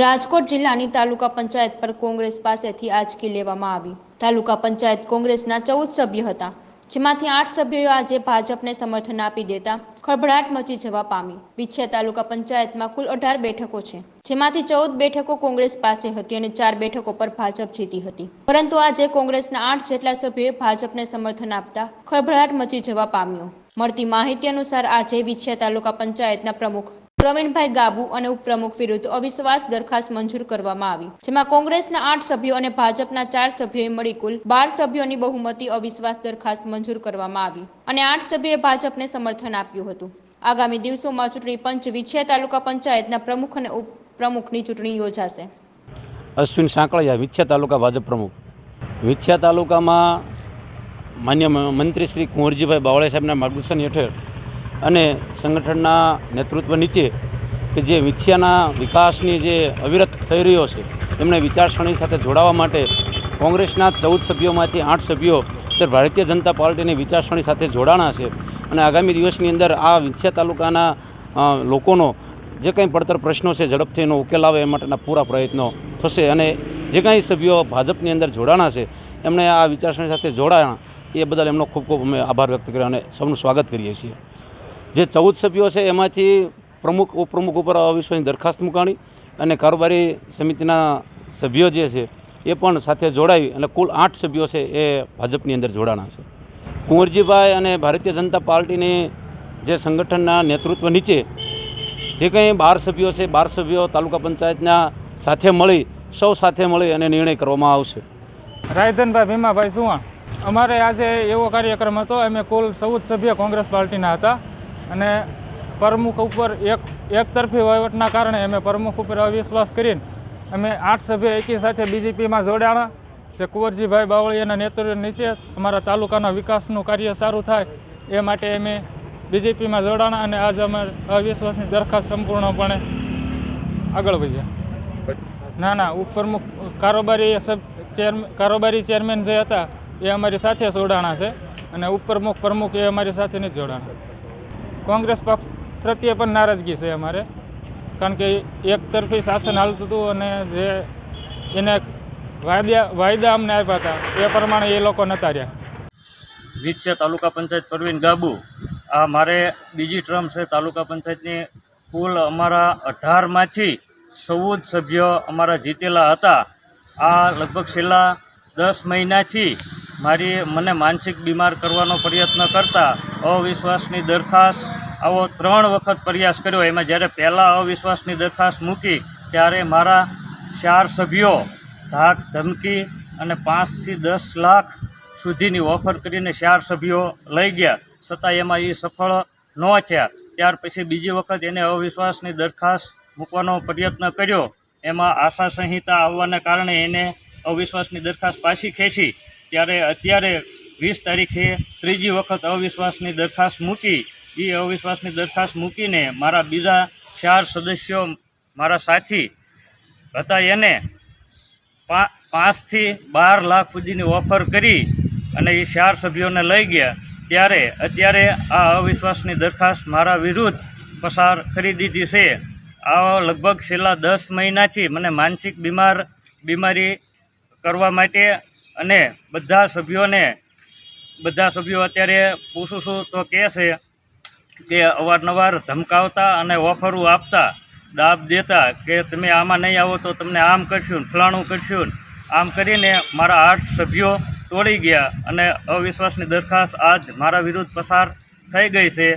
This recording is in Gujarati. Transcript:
રાજકોટ જિલ્લાની તાલુકા પંચાયત પર કોંગ્રેસ પાસેથી આજકી લેવામાં આવી. તાલુકા પંચાયત કોંગ્રેસના ચૌદ સભ્ય હતા, જેમાંથી આઠ સભ્યોએ આજે ભાજપને સમર્થન આપી દેતા ખળભળાટ મચી જવા પામી. વિછિયા તાલુકા પંચાયતમાં કુલ અઢાર બેઠકો છે, જેમાંથી ચૌદ બેઠકો કોંગ્રેસ પાસે હતી અને ચાર બેઠકો પર ભાજપ જીતી હતી. પરંતુ આજે કોંગ્રેસના આઠ જેટલા સભ્યોએ ભાજપને સમર્થન આપતા ખળભળાટ મચી જવા પામ્યો. મળતી માહિતી અનુસાર આજે વિછિયા તાલુકા પંચાયતના પ્રમુખ પ્રવીણભાઈ ગાબુ અને ઉપપ્રમુખ વિરુદ્ધ અવિશ્વાસ દરખાસ્ત મંજૂર કરવામાં આવી, જેમાં કોંગ્રેસના આઠ સભ્યો અને ભાજપના ચાર સભ્યોએ મળી કુલ બાર સભ્યોની બહુમતી અવિશ્વાસ દરખાસ્ત મંજૂર કરવામાં આવી અને આઠ સભ્યોએ ભાજપને સમર્થન આપ્યું હતું. આગામી દિવસોમાં ચૂંટણી પંચ વિછિયા તાલુકા પંચાયતના પ્રમુખ અને ઉપપ્રમુખની ચૂંટણી યોજાશે. અશ્વિન સાંકળિયા, વિછ્યા તાલુકા ભાજપ પ્રમુખ. વિછ્યા તાલુકામાં માન્ય મંત્રી શ્રી કુંવરજીભાઈ બાવળે સાહેબના માર્ગદર્શન હેઠળ અને સંગઠનના નેતૃત્વ નીચે કે જે વિછિયાના વિકાસની જે અવિરત થઈ રહ્યો છે, એમને વિચારસરણી સાથે જોડાવા માટે કોંગ્રેસના ચૌદ સભ્યોમાંથી આઠ સભ્યો તે ભારતીય જનતા પાર્ટીની વિચારસરણી સાથે જોડાણા છે. અને આગામી દિવસની અંદર આ વિછિયા તાલુકાના લોકોનો જે કંઈ પડતર પ્રશ્નો છે, ઝડપથી એનો ઉકેલ આવે એ માટેના પૂરા પ્રયત્નો થશે. અને જે કાંઈ સભ્યો ભાજપની અંદર જોડાણા છે એમણે આ વિચારસરણી સાથે જોડાણા એ બદલ એમનો ખૂબ ખૂબ અમે આભાર વ્યક્ત કર્યો અને સૌનું સ્વાગત કરીએ છીએ. જે ચૌદ સભ્યો છે, એમાંથી પ્રમુખ, ઉપપ્રમુખ ઉપર અવિશ્વાસની દરખાસ્ત મુકાણી અને કારોબારી સમિતિના સભ્યો જે છે, એ પણ સાથે જોડાઈ અને કુલ આઠ સભ્યો છે, એ ભાજપની અંદર જોડાણા છે. કુંવરજીભાઈ અને ભારતીય જનતા પાર્ટીની જે સંગઠનના નેતૃત્વ નીચે જે કંઈ બાર સભ્યો છે, બાર સભ્યો તાલુકા પંચાયતના સાથે મળી, સૌ સાથે મળી અને નિર્ણય કરવામાં આવશે. રાયધનભાઈ ભીમાભાઈ સુવાણ. અમારે આજે એવો કાર્યક્રમ હતો, અમે કુલ ચૌદ સભ્ય કોંગ્રેસ પાર્ટીના હતા. અને પ્રમુખ ઉપર એક એકતરફી વહીવટના કારણે અમે પ્રમુખ ઉપર અવિશ્વાસ કરીને અમે આઠ સભ્ય એકી સાથે બીજેપીમાં જોડાણા. જે કુંવરજીભાઈ બાવળીયાના નેતૃત્વ નીચે અમારા તાલુકાના વિકાસનું કાર્ય સારું થાય એ માટે અમે બીજેપીમાં જોડાણા અને આજે અમે અવિશ્વાસની દરખાસ્ત સંપૂર્ણપણે આગળ વધ્યા. ના ના, ઉપપ્રમુખ કારોબારી ચેર, કારોબારી ચેરમેન જે હતા એ અમારી સાથે જોડાણા છે અને ઉપપ્રમુખ પ્રમુખ એ અમારી સાથે નથી જોડાણા. કોંગ્રેસ પક્ષ પ્રત્યે પણ નારાજગી છે અમારે. કારણ કે એક તરફી શાસન હાલતું હતું અને જે એને વાયદા વાયદા અમને આપ્યા હતા, એ પ્રમાણે એ લોકો નતા રહ્યા. છે તાલુકા પંચાયત પરવીન ગાબુ, આ મારે બીજી ટર્મ છે, તાલુકા પંચાયતની કુલ અમારા અઢારમાંથી ચૌદ સભ્ય અમારા જીતેલા હતા. આ લગભગ છેલ્લા દસ મહિનાથી મારી મને માનસિક બીમાર કરવાનો પ્રયત્ન કરતા અવિશ્વાસની દરખાસ્ત, આવો ત્રણ વખત પ્રયાસ કર્યો. એમાં જ્યારે પહેલાં અવિશ્વાસની દરખાસ્ત મૂકી, ત્યારે મારા ચાર સભ્યો ધાક, ધમકી અને પાંચથી દસ લાખ સુધીની ઓફર કરીને ચાર સભ્યો લઈ ગયા. છતાં એમાં એ સફળ ન થયા. ત્યાર પછી બીજી વખત એને અવિશ્વાસની દરખાસ્ત મૂકવાનો પ્રયત્ન કર્યો. એમાં આશા સંહિતા આવવાને કારણે એને અવિશ્વાસની દરખાસ્ત પાછી ખેંચી. ત્યારે અત્યારે વીસ તારીખે ત્રીજી વખત અવિશ્વાસની દરખાસ્ત મૂકી. એ અવિશ્વાસની દરખાસ્ત મૂકીને મારા બીજા ચાર સદસ્યો મારા સાથી હતા એને પાંચથી બાર લાખ સુધીની ઓફર કરી અને એ ચાર સભ્યોને લઈ ગયા. ત્યારે અત્યારે આ અવિશ્વાસની દરખાસ્ત મારા વિરુદ્ધ પસાર કરી દીધી છે. આ લગભગ છેલ્લા દસ મહિનાથી મને માનસિક બીમાર, બીમારી કરવા માટે અને બધા સભ્યોને, બધા સભ્યો અત્યારે પૂછું છું તો કહે છે કે અવારનવાર ધમકાવતા અને ઓફરો આપતા, દાબ દેતા કે તમે આમાં નહીં આવો તો તમને આમ કરશું ફલાણું કરશું આમ કરીને મારા આઠ સભ્યો તોડી ગયા અને અવિશ્વાસની દરખાસ્ત આજ મારા વિરુદ્ધ પસાર થઈ ગઈ છે.